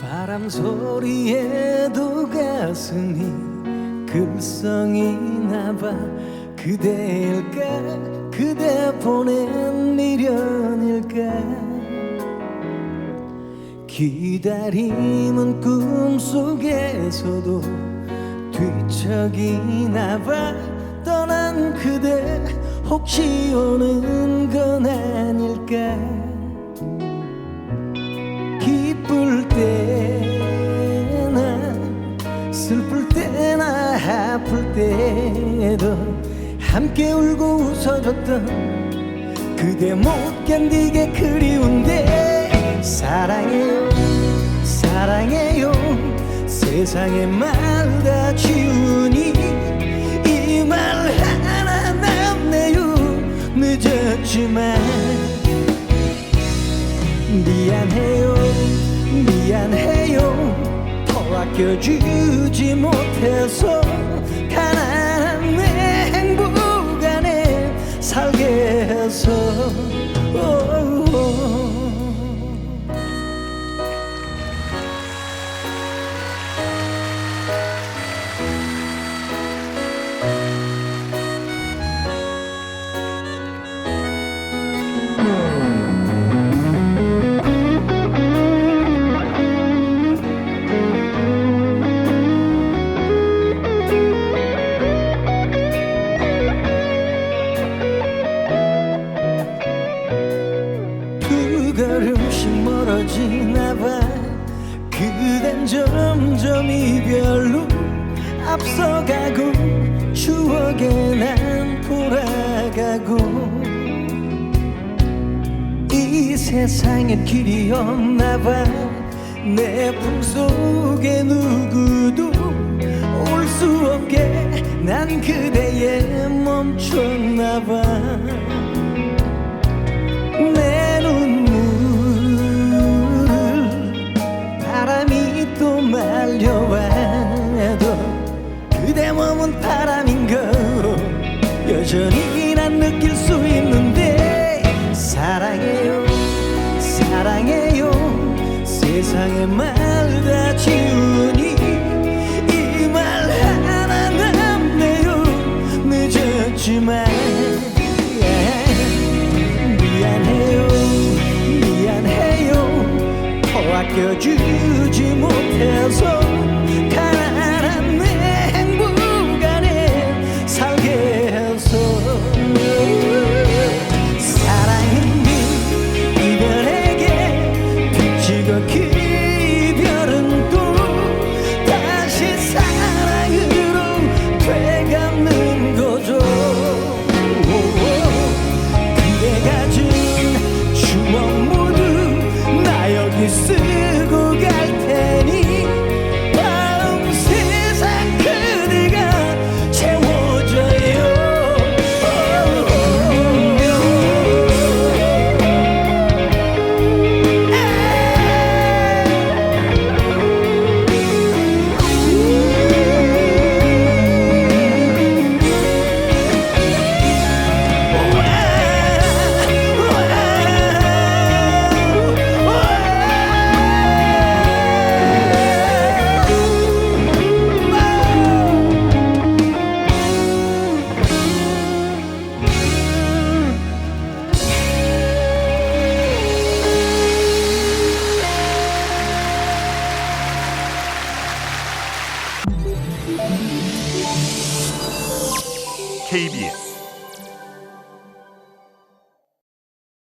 바람 소리에도 가슴이 글썽이 나봐 그대일까? 그대 보낸 미련일까 기다림은 꿈속에서도 뒤척이나 봐 떠난 그대 혹시 오는 건 아닐까? 기쁠 때나 슬플 때나 아플 때도 함께 울고 웃어줬던 그대 못 견디게 그리운데 늦었지만 미안해요 미안해요. 더 아껴주지 못해서 가난한 내 행복 안에 살게 해서 두 걸음씩 멀어지나 봐 그댄 점점 이별로 앞서가고 추억에 난 돌아가고 이 세상엔 길이 없나 봐내 품속에 누구도 올 수 없게 난 그대에 멈췄나 봐 내 눈물을 바람이 또 말려와도 그대 몸은 바람인 거 여전히 난 느낄 수 있는데. 사랑해요 사랑해요. 세상의 말다 아껴주지 못해서 가난한 내 행복 안에 살게 해서 사랑은 이별에게 그 이별은 또 다시 사랑으로 되갚는 거죠. 그대가 준 추억 모두 나 여기 쓰 KBS